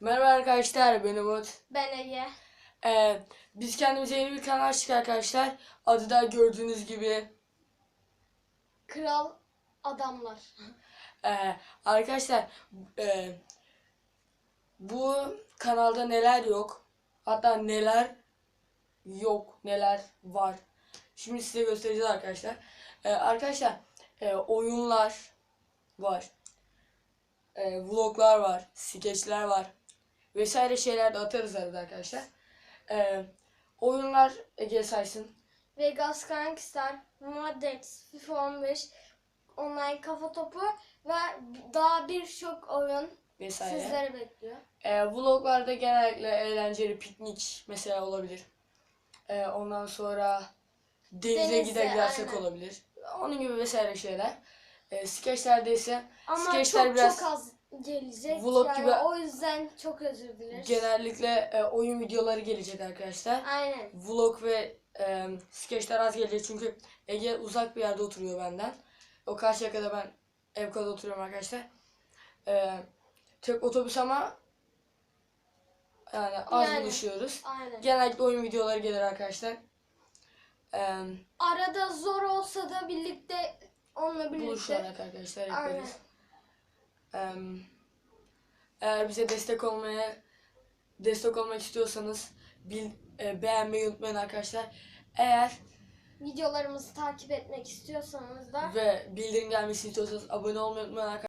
Merhaba arkadaşlar ben Umut. Ben Ege. Ee, biz kendimize yeni bir kanal açtık arkadaşlar. Adı da gördüğünüz gibi. Kral adamlar. Ee, arkadaşlar e, bu kanalda neler yok. Hatta neler yok neler var. Şimdi size göstereceğiz arkadaşlar. Ee, arkadaşlar e, oyunlar var. E, vloglar var. Skeçler var. Vesaire şeyler de atarız arada arkadaşlar. Ee, oyunlar Ege saysın. Vegas Gangster, Maddex, FIFA 15, Online Kafa Topu ve daha birçok oyun Vesaire. sizleri bekliyor. E, vloglarda genellikle eğlenceli piknik mesela olabilir. E, ondan sonra denize Denizde, gider gidersek aynen. olabilir. Onun gibi vesaire şeyler. E, skeçlerde ise Ama skeçler çok biraz çok az gelecek. vlog yani gibi- O yüzden çok özür dileriz. genellikle e, oyun videoları gelecek arkadaşlar. Aynen. Vlog ve e, skeçler az gelecek çünkü Ege uzak bir yerde oturuyor benden. O Karşıyaka'da ben Evka'da oturuyorum arkadaşlar. E, tek otobüs ama yani az Yani. buluşuyoruz. Aynen. Genellikle oyun videoları gelir arkadaşlar. Ee, Arada zor olsa da birlikte onunla birlikte. buluşarak arkadaşlar Aynen. yaparız. Ee, eğer bize destek olmaya destek olmak istiyorsanız bil, e, beğenmeyi unutmayın arkadaşlar. Eğer Videolarımızı takip etmek istiyorsanız da ve bildirim gelmesini istiyorsanız abone olmayı unutmayın arkadaşlar.